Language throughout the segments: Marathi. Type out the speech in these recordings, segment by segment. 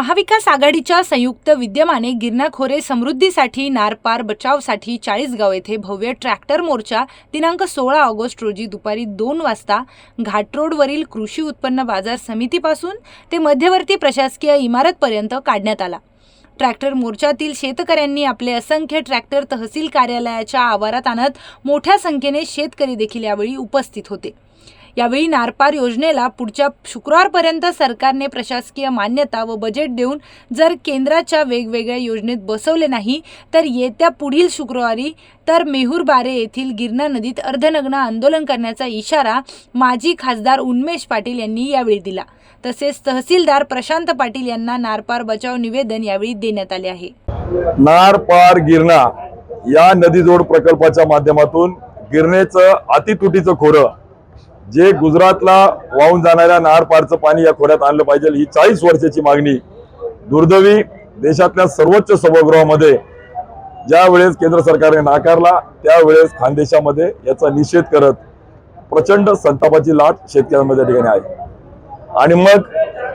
महाविकास आघाडीच्या संयुक्त विद्यमाने गिरणा खोरे समृद्धीसाठी नारपार बचावसाठी चाळीसगाव येथे भव्य ट्रॅक्टर मोर्चा दिनांक सोळा ऑगस्ट रोजी दुपारी दोन वाजता घाटरोडवरील कृषी उत्पन्न बाजार समितीपासून ते मध्यवर्ती प्रशासकीय इमारतपर्यंत काढण्यात आला. ट्रॅक्टर मोर्चातील शेतकऱ्यांनी आपले असंख्य ट्रॅक्टर तहसील कार्यालयाच्या आवारात आणत मोठ्या संख्येने शेतकरी देखील यावेळी उपस्थित होते. यावेळी नारपार योजनेला पुढच्या शुक्रवारपर्यंत सरकारने प्रशासकीय मान्यता व बजेट देऊन जर केंद्राच्या वेगवेगळ्या योजनेत बसवले नाही तर येत्या पुढील शुक्रवारी तर मेहूर बारे येथील गिरणा नदीत अर्धनग्न आंदोलन करण्याचा इशारा माजी खासदार उन्मेष पाटील यांनी यावेळी दिला. तसेच तहसीलदार प्रशांत पाटील यांना नारपार बचाव निवेदन यावेळी देण्यात आले आहे. नारपार गिरणा या नदीजोड प्रकल्पाच्या माध्यमातून गिरणेचं अतितुटीचं खोरं जे गुजरातला वाहून जाणाऱ्या नार पारचं पाणी या खोऱ्यात आणलं पाहिजे ही चाळीस वर्षाची मागणी. दुर्दैवी देशातल्या सर्वोच्च सभागृहामध्ये ज्या वेळेस केंद्र सरकारने नाकारला त्यावेळेस खानदेशामध्ये याचा निषेध करत प्रचंड संतापाची लाट शेतकऱ्यांमध्ये ठिकाणी आहे. आणि मग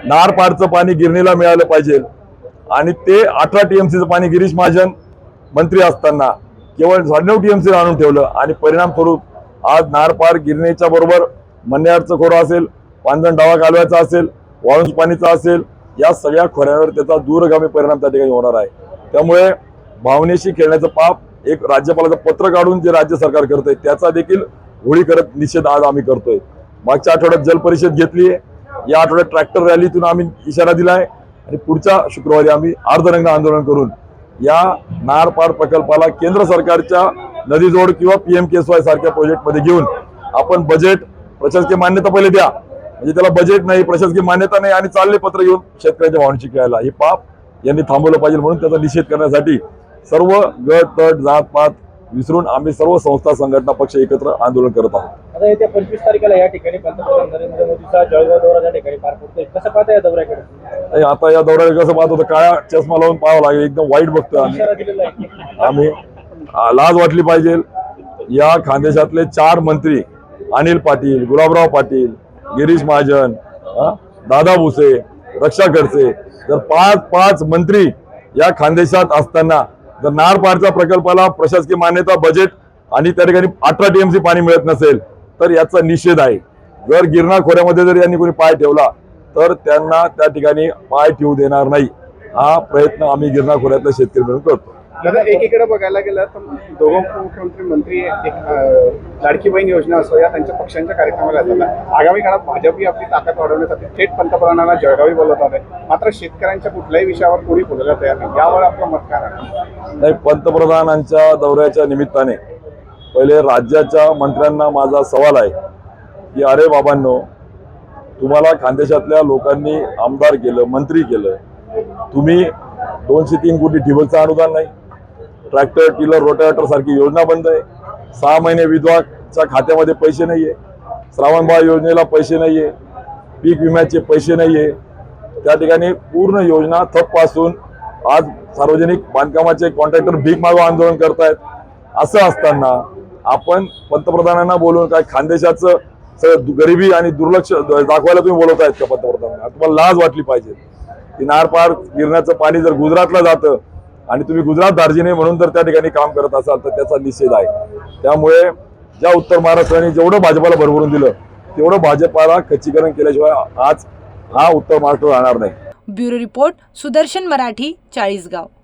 नार पारचं पाणी गिरणीला मिळालं पाहिजे. आणि ते अठरा टीएमसीचं पाणी गिरीश महाजन मंत्री असताना केवळ साडेनऊ टीएमसी आणून ठेवलं आणि परिणाम स्वरूप आज नारपार गिरणीच्या बरोबर मन्यारचं खोरं असेल पांजण डावा कालव्याचा असेल वाळूंज पाणीचा असेल या सगळ्या खोऱ्यांवर त्याचा दूरगामी परिणाम त्या ठिकाणी होणार आहे. त्यामुळे भावनेशी खेळण्याचं पाप एक राज्यपालाचं पत्र काढून जे राज्य सरकार करतंय त्याचा देखील होळी करत निषेध आज आम्ही करतोय. मागच्या आठवड्यात जलपरिषद घेतली आहे या आठवड्यात ट्रॅक्टर रॅलीतून आम्ही इशारा दिला आहे आणि पुढच्या शुक्रवारी आम्ही अर्धरंग आंदोलन करून या नारपाड प्रकल्पाला केंद्र सरकारच्या नदीजोड किंवा पीएम केसवाय सारख्या प्रोजेक्टमध्ये घेऊन आपण बजेट प्रशासकीय मान्यता पहिले द्या. म्हणजे त्याला बजेट नाही प्रशासकीय मान्यता नाही आणि चालले पत्र घेऊन शेतकऱ्याच्या भावनेची खेळायला. हे पाप यांनी थांबवलं पाहिजे म्हणून त्याचा निषेध करण्यासाठी सर्व गट तट जात पात विसरून आम्ही सर्व संस्था संघटना पक्ष एकत्र आंदोलन करत आहोत. आता येत्या पंचवीस तारखेला या ठिकाणी पंतप्रधान नरेंद्र मोदीचा जळगाव दौरा त्या ठिकाणी पार पडतोय. कसं पाहता या दौऱ्याकडे? आणि आता या दौऱ्याला कसं पाहत होतं काळ्या चष्मा लावून पाहावं लागेल. एकदम वाईट बघतोय आम्ही. आम्ही लाज वाटली पाहिजे. या खानदेशातले चार मंत्री अनिल पाटील गुलाबराव पाटील गिरीश महाजन दादा भुसे रक्षा खडसे. जर पाच पाच मंत्री या खानदेशात असताना जर नारपारच्या प्रकल्पाला प्रशासकीय मान्यता बजेट आणि त्या ठिकाणी अठरा टीएमसी पाणी मिळत नसेल तर याचा निषेध आहे. जर गिरणा खोऱ्यामध्ये जर यांनी कोणी पाय ठेवला तर त्यांना त्या ठिकाणी पाय ठेवू देणार नाही. हा प्रयत्न आम्ही गिरणा खोऱ्यातल्या शेतकरी मिळून करतो. दादा एकीकडे बघायला गेलं तर दोघं उपमुख्यमंत्री मंत्री एक लाडकी बहीण योजना असो या त्यांच्या पक्षांच्या कार्यक्रमाला जातात आगामी काळात भाजप ही आपली ताकद वाढवण्यासाठी थेट पंतप्रधानांना जळगावी बोलवतात आहे. मात्र शेतकऱ्यांच्या कुठल्याही विषयावर कोणी बोलायला तयार नाही. यावर आपलं मत काय? नाही पंतप्रधानांच्या दौऱ्याच्या निमित्ताने पहिले राज्याच्या मंत्र्यांना माझा सवाल आहे की अरे बाबांनो तुम्हाला खानदेशातल्या लोकांनी आमदार केलं मंत्री केलं. तुम्ही दोनशे तीन कोटी ठिबकचं अनुदान नाही ट्रॅक्टर टिलर रोटावेटर सारखी योजना बंद आहे. सहा महिने विधवाच्या खात्यामध्ये पैसे नाही आहे श्रावणबाळ योजनेला पैसे नाही आहे पीक विम्याचे पैसे नाही आहे त्या ठिकाणी पूर्ण योजना ठप्प असून आज सार्वजनिक बांधकामाचे कॉन्ट्रॅक्टर भीक मागो आंदोलन करतायत. असं असताना आपण पंतप्रधानांना बोलून काय खानदेशाचं सगळं गरिबी आणि दुर्लक्ष दाखवायला तुम्ही बोलवत आहेत का पंतप्रधानांना? तुम्हाला लाज वाटली पाहिजे. की नार पार गिरण्याचं पाणी जर गुजरातला जातं आणि तुम्ही गुजरात दार्जिने म्हणून जर त्या ठिकाणी काम करत असाल तर त्याचा निषेध आहे. त्यामुळे ज्या उत्तर महाराष्ट्राने जेवढं भाजपाला भरभरून दिलं तेवढं भाजपाला खच्चीकरण केल्याशिवाय आज हा उत्तर महाराष्ट्र राहणार नाही. Bureau report Sudarshan Marathi Chalisgaon.